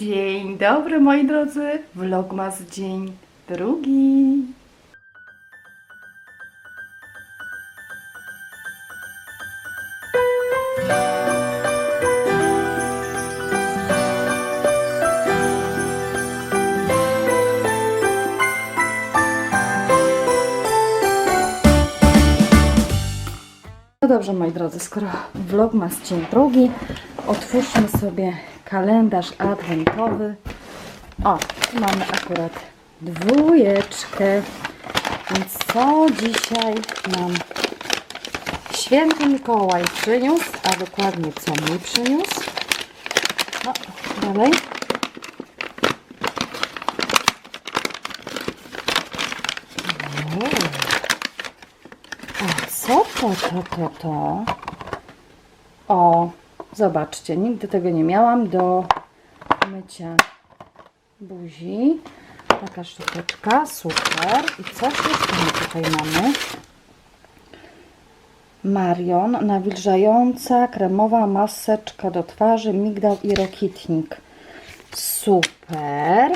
Dzień dobry moi drodzy, vlogmas dzień drugi. No dobrze moi drodzy, skoro vlogmas dzień drugi, otwórzmy sobie kalendarz adwentowy. O, mamy akurat dwójeczkę. Więc co dzisiaj nam święty Mikołaj przyniósł, a dokładnie co mi przyniósł? No, dalej. Co to, to, to, to? O, zobaczcie, nigdy tego nie miałam do mycia buzi. Taka szczoteczka, super. I coś jeszcze my tutaj mamy. Marion, nawilżająca, kremowa maseczka do twarzy, migdał i rokitnik. Super.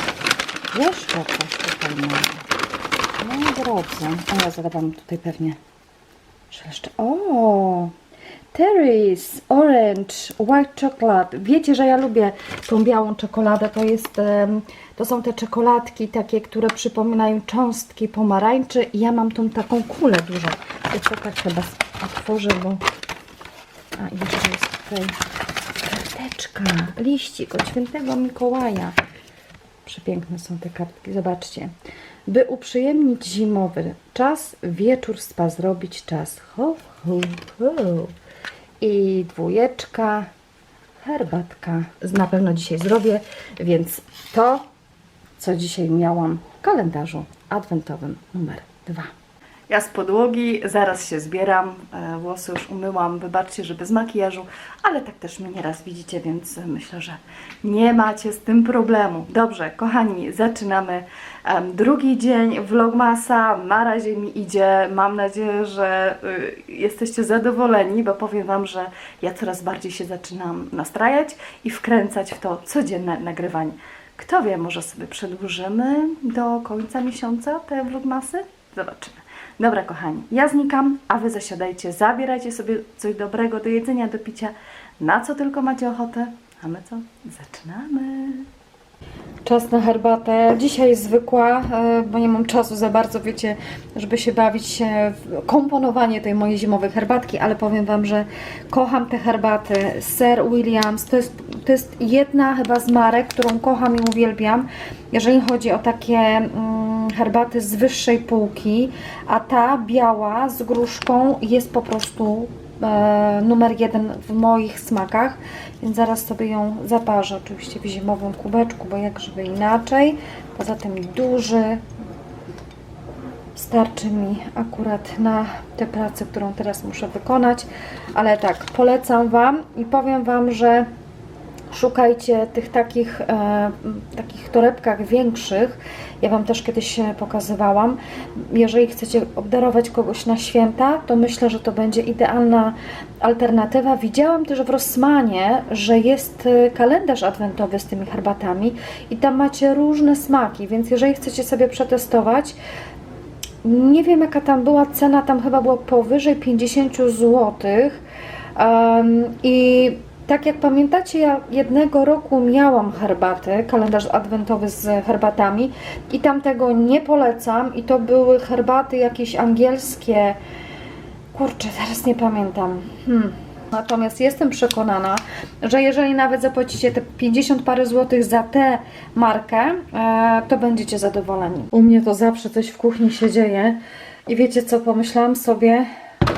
Jeszcze coś tutaj mamy. No drodzy. A ja zadawam tutaj pewnie Szeleszcze. O! Terry's Orange White Chocolate. Wiecie, że ja lubię tą białą czekoladę. To jest, to są te czekoladki takie, które przypominają cząstki pomarańczy. I ja mam tą taką kulę dużą. Tak chyba otworzę, bo... A, i jeszcze jest tutaj karteczka, liścik od świętego Mikołaja. Przepiękne są te kartki, zobaczcie. By uprzyjemnić zimowy czas, wieczór spa zrobić czas. Ho, ho, ho. I dwójeczka, herbatka. Na pewno dzisiaj zrobię, więc to, co dzisiaj miałam w kalendarzu adwentowym numer dwa. Ja z podłogi zaraz się zbieram, e, włosy już umyłam, wybaczcie, że bez makijażu, ale tak też mnie nieraz widzicie, więc myślę, że nie macie z tym problemu. Dobrze, kochani, zaczynamy drugi dzień vlogmasa, na razie mi idzie, mam nadzieję, że y, jesteście zadowoleni, bo powiem Wam, że ja coraz bardziej się zaczynam nastrajać i wkręcać w to codzienne nagrywanie. Kto wie, może sobie przedłużymy do końca miesiąca te vlogmasy? Zobaczymy. Dobra, kochani, ja znikam, a wy zasiadajcie, zabierajcie sobie coś dobrego do jedzenia, do picia, na co tylko macie ochotę. A my co? Zaczynamy! Czas na herbatę. Dzisiaj zwykła, e, bo nie mam czasu za bardzo, wiecie, żeby się bawić się w komponowanie tej mojej zimowej herbatki, ale powiem Wam, że kocham te herbaty. Sir Williams to jest, to jest jedna chyba z marek, którą kocham i uwielbiam, jeżeli chodzi o takie mm, herbaty z wyższej półki, a ta biała z gruszką jest po prostu e, numer jeden w moich smakach, więc zaraz sobie ją zaparzę, oczywiście w zimowym kubeczku, bo jak żeby inaczej. Poza tym duży, starczy mi akurat na tę pracę, którą teraz muszę wykonać, ale tak, polecam Wam i powiem Wam, że szukajcie tych takich, e, takich torebkach większych. Ja Wam też kiedyś e, pokazywałam. Jeżeli chcecie obdarować kogoś na święta, to myślę, że to będzie idealna alternatywa. Widziałam też w Rossmanie, że jest e, kalendarz adwentowy z tymi herbatami i tam macie różne smaki, więc jeżeli chcecie sobie przetestować, nie wiem jaka tam była cena, tam chyba było powyżej 50 zł. Um, I tak jak pamiętacie, ja jednego roku miałam herbaty, kalendarz adwentowy z herbatami i tam tego nie polecam. I to były herbaty jakieś angielskie. Kurczę, teraz nie pamiętam. Hmm. Natomiast jestem przekonana, że jeżeli nawet zapłacicie te 50 parę złotych za tę markę, e, to będziecie zadowoleni. U mnie to zawsze coś w kuchni się dzieje. I wiecie co, pomyślałam sobie,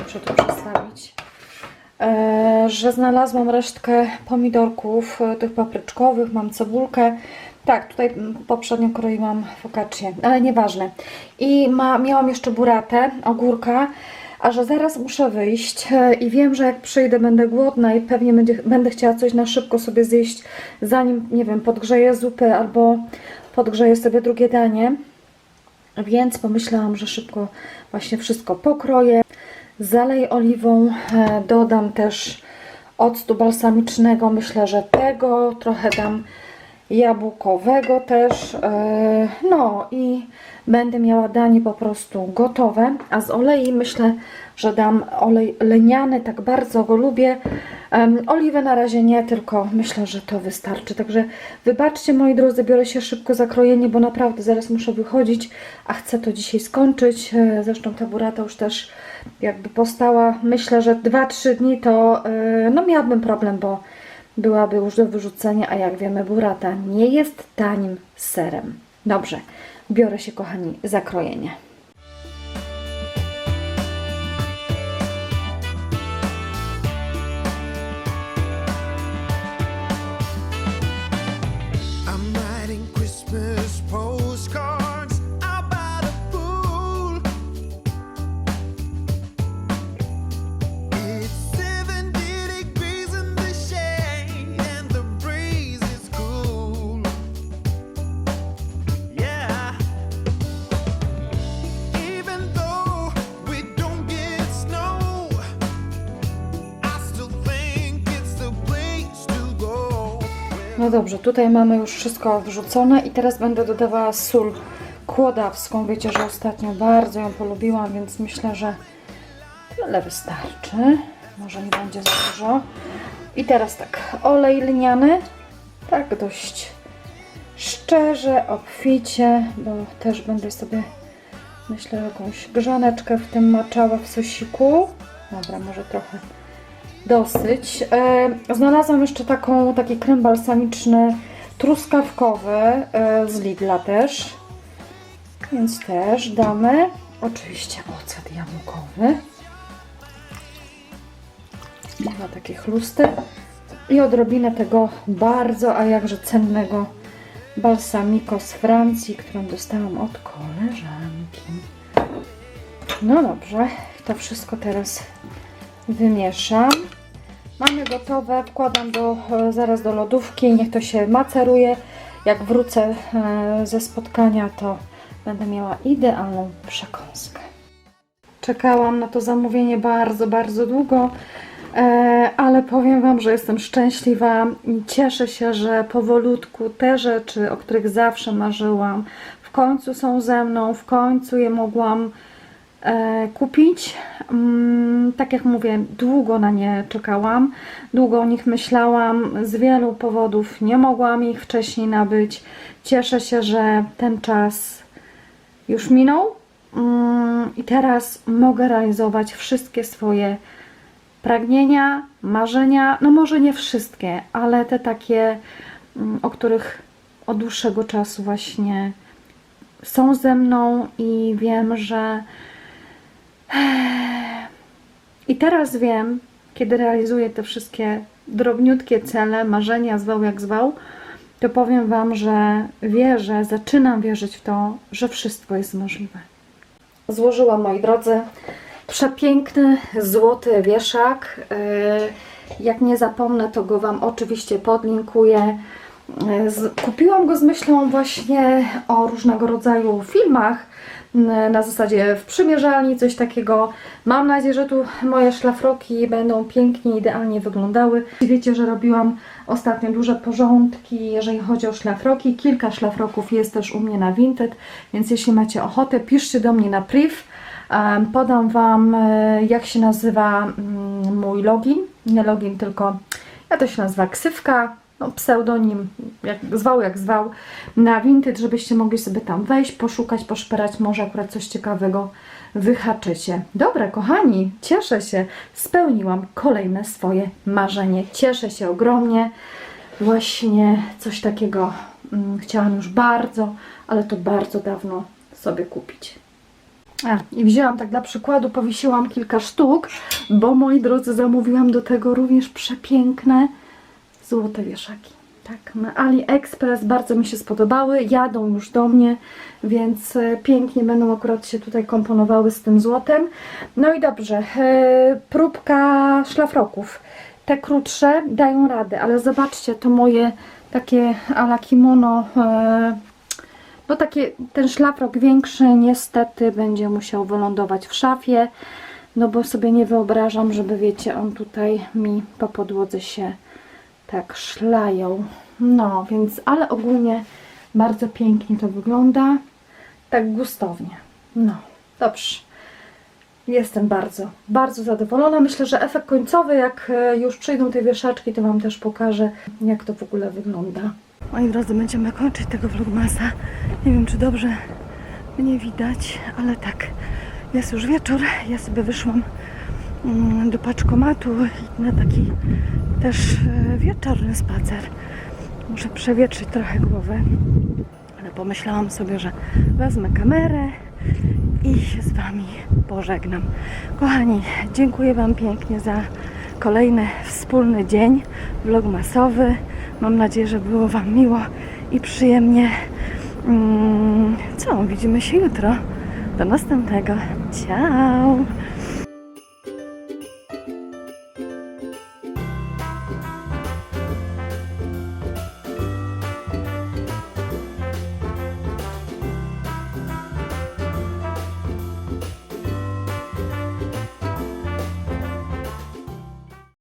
muszę to że znalazłam resztkę pomidorków, e, tych papryczkowych, mam cebulkę. Tak, tutaj poprzednio kroiłam focaccię, ale nieważne. I ma, miałam jeszcze buratę, ogórka, a że zaraz muszę wyjść e, i wiem, że jak przyjdę będę głodna i pewnie będzie, będę chciała coś na szybko sobie zjeść, zanim, nie wiem, podgrzeję zupę albo podgrzeję sobie drugie danie. Więc pomyślałam, że szybko właśnie wszystko pokroję. Zaleję oliwą, e, dodam też octu balsamicznego. Myślę, że tego trochę dam jabłkowego też. e, No i będę miała danie po prostu gotowe. A z olei myślę, że dam olej leniany, tak bardzo go lubię. Oliwę na razie nie, tylko myślę, że to wystarczy. Także wybaczcie moi drodzy, biorę się szybko za krojenie, bo naprawdę zaraz muszę wychodzić, a chcę to dzisiaj skończyć. E, Zresztą ta burata już też jakby powstała. Myślę, że 2-3 dni to e, no miałabym problem, bo byłaby już do wyrzucenia, a jak wiemy, burata nie jest tanim serem. Dobrze, biorę się, kochani, za krojenie. No dobrze, tutaj mamy już wszystko wrzucone i teraz będę dodawała sól kłodawską. Wiecie, że ostatnio bardzo ją polubiłam, więc myślę, że tyle wystarczy. Może nie będzie za dużo. I teraz tak, olej lniany, tak dość szczerze, obficie, bo też będę sobie, myślę, jakąś grzaneczkę w tym maczała w sosiku. Dobra, może trochę dosyć. E, znalazłam jeszcze taką, taki krem balsamiczny truskawkowy e, z Lidla też. Więc też damy. Oczywiście ocet jabłkowy. Dwa takie chlusty. I odrobinę tego bardzo, a jakże cennego balsamico z Francji, którą dostałam od koleżanki. No dobrze, to wszystko teraz wymieszam. Mamy gotowe, wkładam do, e, zaraz do lodówki, niech to się maceruje. Jak wrócę e, ze spotkania, to będę miała idealną przekąskę. Czekałam na to zamówienie bardzo, bardzo długo, e, ale powiem Wam, że jestem szczęśliwa cieszę się, że powolutku te rzeczy, o których zawsze marzyłam, w końcu są ze mną, w końcu je mogłam kupić. Mm, tak jak mówię, długo na nie czekałam, długo o nich myślałam, z wielu powodów nie mogłam ich wcześniej nabyć. Cieszę się, że ten czas już minął mm, i teraz mogę realizować wszystkie swoje pragnienia, marzenia. No może nie wszystkie, ale te takie, mm, o których od dłuższego czasu właśnie są ze mną i wiem, że i teraz wiem, kiedy realizuję te wszystkie drobniutkie cele, marzenia, zwał jak zwał, to powiem Wam, że wierzę, zaczynam wierzyć w to, że wszystko jest możliwe. Złożyłam, moi drodzy, przepiękny, złoty wieszak. Yy, Jak nie zapomnę, to go Wam oczywiście podlinkuję. Z- Kupiłam go z myślą właśnie o różnego rodzaju filmach, na zasadzie w przymierzalni, coś takiego. Mam nadzieję, że tu moje szlafroki będą pięknie, idealnie wyglądały. Wiecie, że robiłam ostatnio duże porządki, jeżeli chodzi o szlafroki. Kilka szlafroków jest też u mnie na Vinted, więc jeśli macie ochotę, piszcie do mnie na priv. Podam Wam, e, jak się nazywa mm, mój login. Nie login, tylko ja to się nazywa ksywka, no, pseudonim, jak zwał, jak zwał, na Vinted, żebyście mogli sobie tam wejść, poszukać, poszperać, może akurat coś ciekawego wyhaczycie. Dobra, kochani, cieszę się, spełniłam kolejne swoje marzenie. Cieszę się ogromnie. Właśnie coś takiego mm, chciałam już bardzo, ale to bardzo dawno sobie kupić. A, i wzięłam tak dla przykładu, powiesiłam kilka sztuk, bo moi drodzy, zamówiłam do tego również przepiękne złote wieszaki. Tak, na AliExpress bardzo mi się spodobały, jadą już do mnie, więc e, pięknie będą akurat się tutaj komponowały z tym złotem. No i dobrze, e, próbka szlafroków. Te krótsze dają radę, ale zobaczcie, to moje takie ala kimono e, no takie, ten szlafrok większy niestety będzie musiał wylądować w szafie, no bo sobie nie wyobrażam, żeby wiecie, on tutaj mi po podłodze się tak szlają. No, więc, ale ogólnie bardzo pięknie to wygląda. Tak gustownie. No, dobrze. Jestem bardzo, bardzo zadowolona. Myślę, że efekt końcowy, jak e, już przyjdą te wieszaczki, to Wam też pokażę, jak to w ogóle wygląda. Moi drodzy, będziemy kończyć tego vlogmasa. Nie wiem, czy dobrze mnie widać, ale tak, jest już wieczór. Ja sobie wyszłam do paczkomatu na taki też e, wieczorny spacer. Muszę przewietrzyć trochę głowę, ale pomyślałam sobie, że wezmę kamerę i się z Wami pożegnam. Kochani, dziękuję Wam pięknie za kolejny wspólny dzień vlogmasowy. Mam nadzieję, że było Wam miło i przyjemnie. Mm, Co? Widzimy się jutro. Do następnego. Ciao!